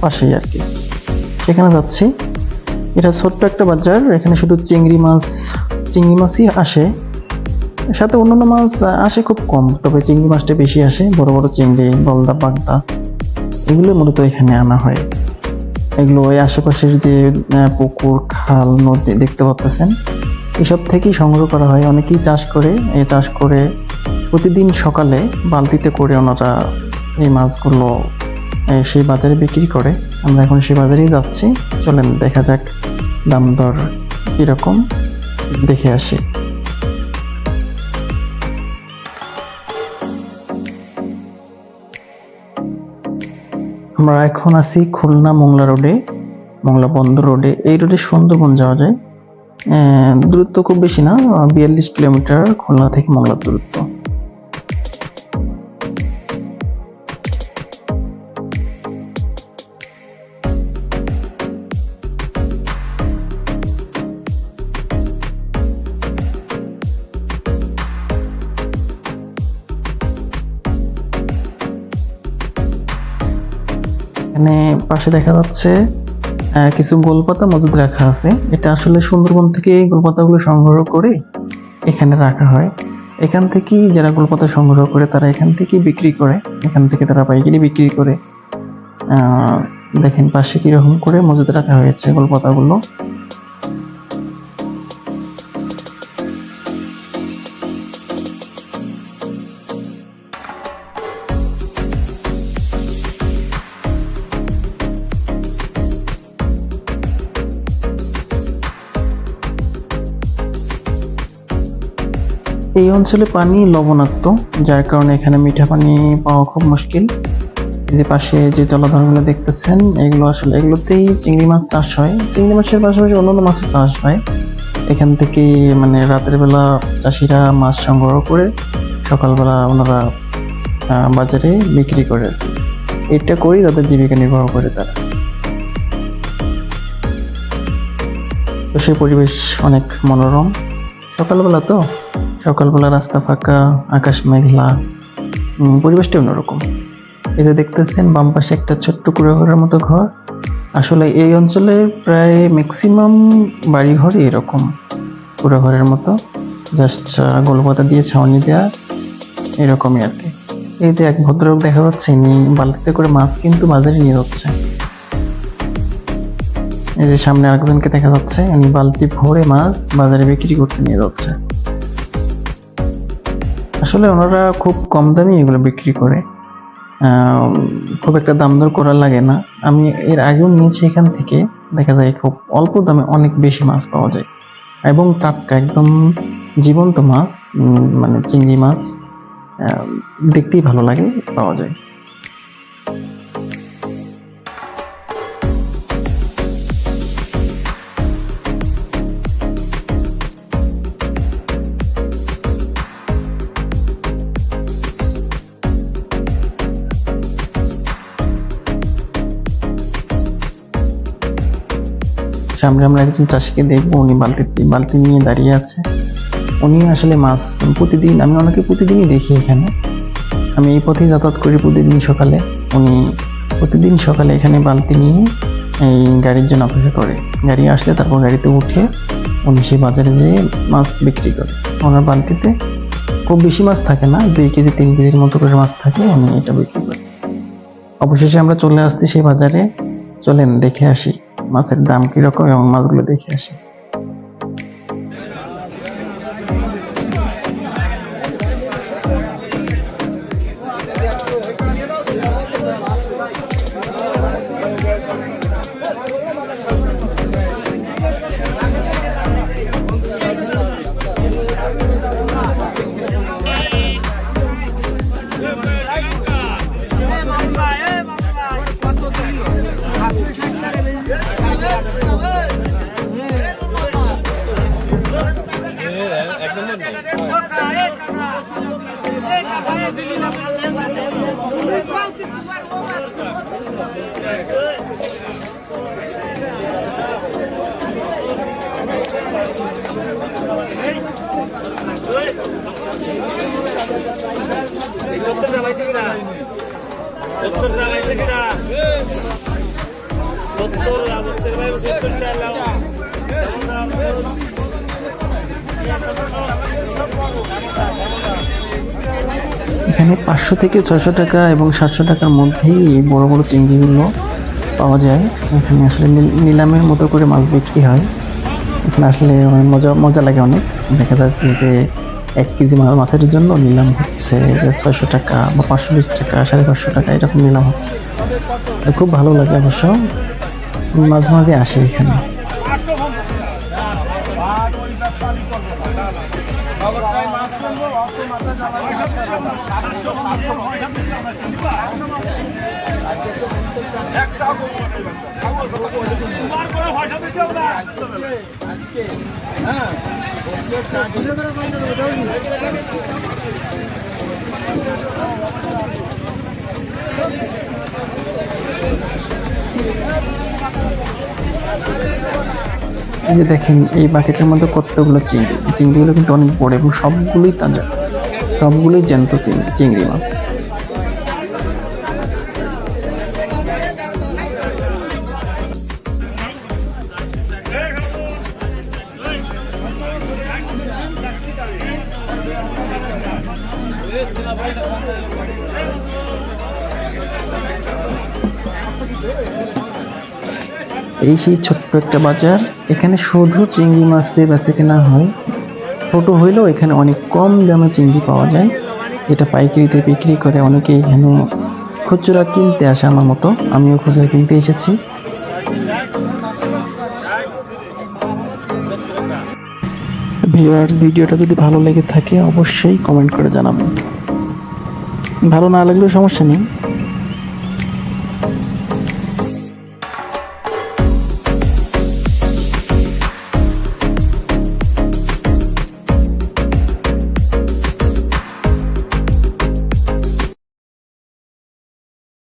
পাশেই আর কি। সেখানে যাচ্ছি। এটা ছোট্ট একটা বাজার, এখানে শুধু চিংড়ি মাছ, চিংড়ি মাছই আসে। সাথে অন্যান্য মাছ আসে খুব কম, তবে চিংড়ি মাছটা বেশি আসে, বড় বড় চিংড়ি গলদা বাগদা এগুলো মূলত এখানে আনা হয়। এগুলো ওই আশেপাশের যে পুকুর, খাল, নদী দেখতে পাচ্ছেন। এসব থেকেই সংগ্রহ করা হয়। অনেকেই চাষ করে। এই চাষ করে প্রতিদিন সকালে বালতিতে করে ওনারা এই মাছগুলো সেই বাজারে বিক্রি করে। আমরা এখন সেই বাজারেই যাচ্ছি। চলেন, দেখা যাক দাম দর কীরকম। দেখে আসি। আমরা এখন আছি খুলনা মোংলা রোডে, মোংলা বন্দর রোডে। এই রোডে সুন্দরবন যাওয়া যায়। দূরত্ব খুব বেশি না, বিয়াল্লিশ কিলোমিটার খুলনা থেকে মোংলার দূরত্ব। এখানে পাশে দেখা যাচ্ছে কিছু গোলপাতা মজুদ রাখা আছে। এটা আসলে সুন্দরবন থেকে এই গোলপাতাগুলো সংগ্রহ করে এখানে রাখা হয়। এখান থেকেই যারা গোলপাতা সংগ্রহ করে, তারা এখান থেকেই বিক্রি করে। এখান থেকে তারা পাইকারি বিক্রি করে। দেখেন পাশে কীরকম করে মজুদ রাখা হয়েছে গোলপাতাগুলো। এই অঞ্চলে পানি লবণাক্ত, যার কারণে এখানে মিঠা পানি পাওয়া খুব মুশকিল। যে পাশে যে জলাধারগুলো দেখতেছেন, এগুলো আসলে, এগুলোতেই চিংড়ি মাছ চাষ হয়। চিংড়ি মাছের পাশাপাশি অন্যান্য মাছের চাষ হয়। এখান থেকে মানে রাতের বেলা চাষিরা মাছ সংগ্রহ করে সকালবেলা ওনারা বাজারে বিক্রি করে এটা করেই তাদের জীবিকা নির্বাহ করে তারা। তো সেই পরিবেশ অনেক মনোরম। সকালবেলা তো? সকালবেলা রাস্তা ফাঁকা, আকাশ মেঘলা পরিবেশটা অন্যরকম। যে দেখতেছেন, বাম পাশে একটা ছোট্ট কুড়াঘরের মতো ঘর। আসলে এই অঞ্চলে প্রায় ম্যাক্সিমাম বাড়িঘরই এরকম, কুড়াঘরের মতো। জাস্ট গোলপাতা দিয়ে ছাউনি দেওয়া এরকমই আর কি। এই যে এক ভদ্রলোক দেখা যাচ্ছে, ইনি বালতিতে করে মাছ কিন্তু বাজারে নিয়ে যাচ্ছে। এই যে সামনে আরেকজনকে দেখা যাচ্ছে উনি বালতি ভরে মাছ বাজারে বিক্রি করতে নিয়ে যাচ্ছে। আসলে ওনারা খুব কম দামে এগুলো বিক্রি করে। খুব একটা দাম দর করা লাগে না। আমি এর আগেও নিয়েছি এখান থেকে। দেখা যায় খুব অল্প দামে অনেক বেশি মাছ পাওয়া যায়। এবং টাটকা একদম জীবন্ত মাছ মানে চিংড়ি মাছ দেখতেই ভালো লাগে, পাওয়া যায়। সামনে আমরা একজন চাষিকে দেখব, উনি বালতি বালতি নিয়ে দাঁড়িয়ে আছে। উনি আসলে মাছ প্রতিদিন, আমি ওনাকে প্রতিদিনই দেখি এখানে। আমি এই পথেই যাতায়াত করি প্রতিদিন সকালে। উনি প্রতিদিন সকালে এখানে বালতি নিয়ে এই গাড়ির জন্য অপেক্ষা করে। গাড়ি আসলে তারপর গাড়িতে উঠে উনি সেই বাজারে যেয়ে মাছ বিক্রি করে। ওনার বালতিতে খুব বেশি মাছ থাকে না, দুই কেজি, তিন কেজির মতো করে মাছ থাকে, উনি এটা বিক্রি করে। অবশেষে আমরা চলে আসছি সেই বাজারে। চলেন দেখে আসি। মাছের দাম কীরকম এবং মাছগুলো দেখে আসি। সত্তর টাকা কিনা সত্তর টাকা কিনা এখানে পাঁচশো থেকে ছয়শো টাকা এবং সাতশো টাকার মধ্যেই এই বড় বড় চিংড়িগুলো পাওয়া যায়। এখানে আসলে নিলামের মতো করে মাছ বিক্রি হয়। এখানে আসলে মজা মজা লাগে অনেক। দেখা যাচ্ছে যে এক কেজি মাছ মাছের জন্য নিলাম হচ্ছে ছয়শো টাকা বা পাঁচশো বিশ টাকা, সাড়ে পাঁচশো টাকা, এরকম নিলাম হচ্ছে। খুব ভালো লাগে অবশ্য। মাঝে মাঝে আসি এখানে। এই যে দেখেন, এই বাকেটের মধ্যে কতগুলো চিংড়ি। চিংড়িগুলো কিন্তু অনেক বড় এবং সবগুলোই তাজা। সবগুলোই জ্যান্ত চিংড়ি মাছ। এই সেই ছোট্ট একটা বাজার। এখানে শুধু চিংড়ি মাছের বেচা কেনা হয়। ছোট হইলেও এখানে অনেক কম দামে চিংড়ি পাওয়া যায়। এটা পাইকারিতে বিক্রি করে অনেকে এখানে খুচরা কিনতে আসে আমার মতো। আমিও খুচরা কিনতে এসেছি। ভিউয়ার্স, ভিডিওটা যদি ভালো লেগে থাকে, অবশ্যই কমেন্ট করে জানাবেন। ভালো না লাগলেও সমস্যা নেই।